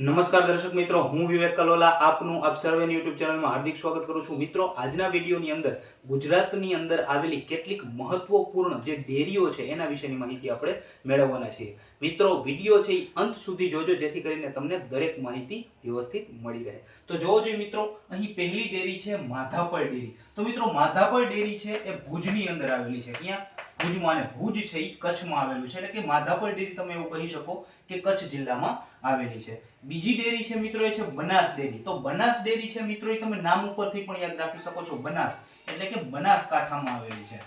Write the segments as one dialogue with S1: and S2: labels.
S1: નમસ્કાર દર્શક મિત્રો, હું વિવેક કલોલા આપનું આપ સર્વેની યુટ્યુબ ચેનલમાં હાર્દિક સ્વાગત કરું છું. મિત્રો, આજના વિડીયોની અંદર ગુજરાતની અંદર આવેલી કેટલીક મહત્વપૂર્ણ જે ડેરીઓ છે એના વિશેની માહિતી આપણે મેળવવાના છીએ. મિત્રો, વીડિયો છે એ અંત સુધી જોજો, જેથી કરીને તમને દરેક માહિતી વ્યવસ્થિત મળી રહે. તો જોવો જોઈએ મિત્રો, અહીં પહેલી ડેરી છે માધાપર ડેરી. તો મિત્રો, માધાપર ડેરી છે એ ભુજની અંદર આવેલી છે. ક્યાં ભુજમાં અને ભુજ છે એ કચ્છમાં આવેલું છે. એટલે કે માધાપર ડેરી તમે એવું કહી શકો કે કચ્છ જિલ્લામાં આવેલી છે. બીજી ડેરી છે મિત્રો એ છે બનાસ ડેરી. તો બનાસ ડેરી છે મિત્રો એ તમે નામ ઉપરથી પણ યાદ રાખી શકો છો. બનાસ એટલે કે બનાસકાંઠામાં આવેલી છે.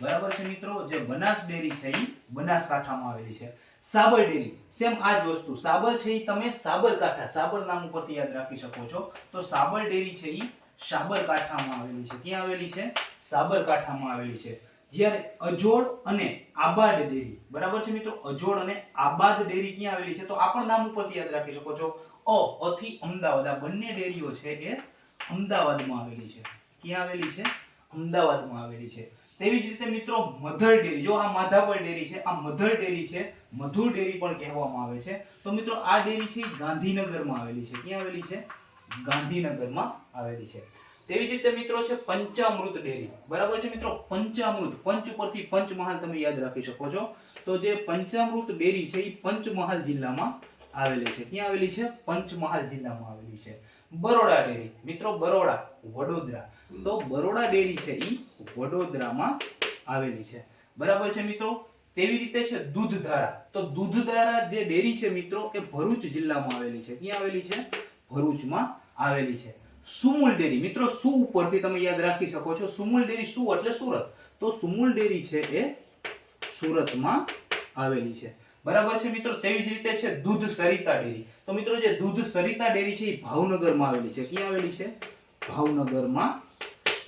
S1: બરાબર છે મિત્રો? જે બનાસ ડેરી છે એ બનાસકાંઠામાં આવેલી છે. સાબર ડેરી, સેમ આ જ વસ્તુ. સાબર છે એ તમે સાબરકાંઠા, સાબર નામ ઉપરથી યાદ રાખી શકો છો. તો સાબર ડેરી છે એ સાબરકાંઠામાં આવેલી છે. ક્યાં આવેલી છે? સાબરકાંઠામાં આવેલી છે. જ્યારે અજોડ અને આબાદ ડેરી, બરાબર છે મિત્રો? અજોડ અને આબાદ ડેરી ક્યાં આવેલી છે? તો આ પણ નામ ઉપરથી યાદ રાખી શકો છો. અ અથી અમદાવાદ, આ બંને ડેરીઓ છે એ અમદાવાદમાં આવેલી છે. ક્યાં આવેલી છે? અમદાવાદમાં આવેલી છે. તેવી જ રીતે મિત્રો, મધર ડેરી, જો આ માધાપર ડેરી છે, આ મધર ડેરી છે, મધુર ડેરી પણ કહેવામાં આવે છે. તો મિત્રો, આ ડેરી છે ગાંધીનગરમાં આવેલી છે. ક્યાં આવેલી છે? ગાંધીનગરમાં આવેલી છે. તેવી જ રીતે મિત્રો છે પંચામૃત ડેરી. બરાબર છે મિત્રો? પંચામૃત, પંચ ઉપરથી પંચમહાલ તમે યાદ રાખી શકો છો. તો જે પંચામૃત ડેરી છે એ પંચમહાલ જિલ્લામાં આવેલી છે. ક્યાં આવેલી છે? પંચમહાલ જિલ્લામાં આવેલી છે. બરોડા ડેરી. મિત્રો, બરોડા, વડોદરા. તો બરોડા ડેરી છે એ વડોદરામાં આવેલી છે. બરાબર છે મિત્રો? તેવી રીતે છે દૂધધારા. તો દૂધધારા જે ડેરી છે મિત્રો, એ ભરૂચ જિલ્લામાં આવેલી છે. ક્યાં આવેલી છે? ભરૂચમાં આવેલી છે. સુમુલ ડેરી. મિત્રો, સુ ઉપરથી તમે યાદ રાખી શકો છો? સુમુલ ડેરી સુ એટલે સુરત. તો સુમુલ ડેરી છે એ સુરતમાં આવેલી છે. બરાબર છે મિત્રો? તેવી જ રીતે છે દૂધ સરિતા ડેરી. તો મિત્રો, જે દૂધ સરિતા ડેરી છે એ ભાવનગરમાં આવેલી છે. ક્યાં આવેલી છે? ભાવનગરમાં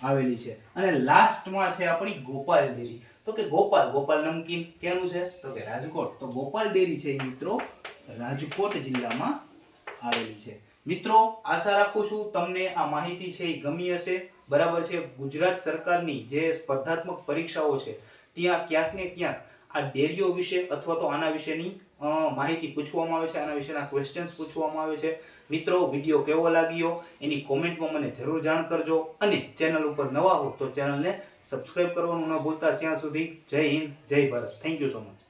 S1: આવેલી છે. અને લાસ્ટમાં છે આપણી ગોપાલ ડેરી. તો કે ગોપાલ ગોપાલ નમકીન ક્યાંનું છે? તો કે રાજકોટ. તો ગોપાલ ડેરી છે મિત્રો રાજકોટ જિલ્લામાં આવેલી છે. મિત્રો, આશા રાખું છું તમને આ માહિતી છે એ ગમી હશે. બરાબર છે, ગુજરાત સરકારની જે સ્પર્ધાત્મક પરીક્ષાઓ છે, ત્યાં ક્યાંક ને ક્યાંક આ ડેરીઓ વિશે અથવા તો આના વિશેની માહિતી પૂછવામાં આવે છે, આના વિશેના ક્વેશ્ચન્સ પૂછવામાં આવે છે. મિત્રો, વીડિયો કેવો લાગ્યો? એની કોમેન્ટમાં મને જરૂર જાણ કરજો. અને ચેનલ ઉપર નવા હો તો ચેનલને સબસ્ક્રાઇબ કરવાનું ન ભૂલતા. ત્યાં સુધી જય હિન્દ, જય Bharat. Thank you so much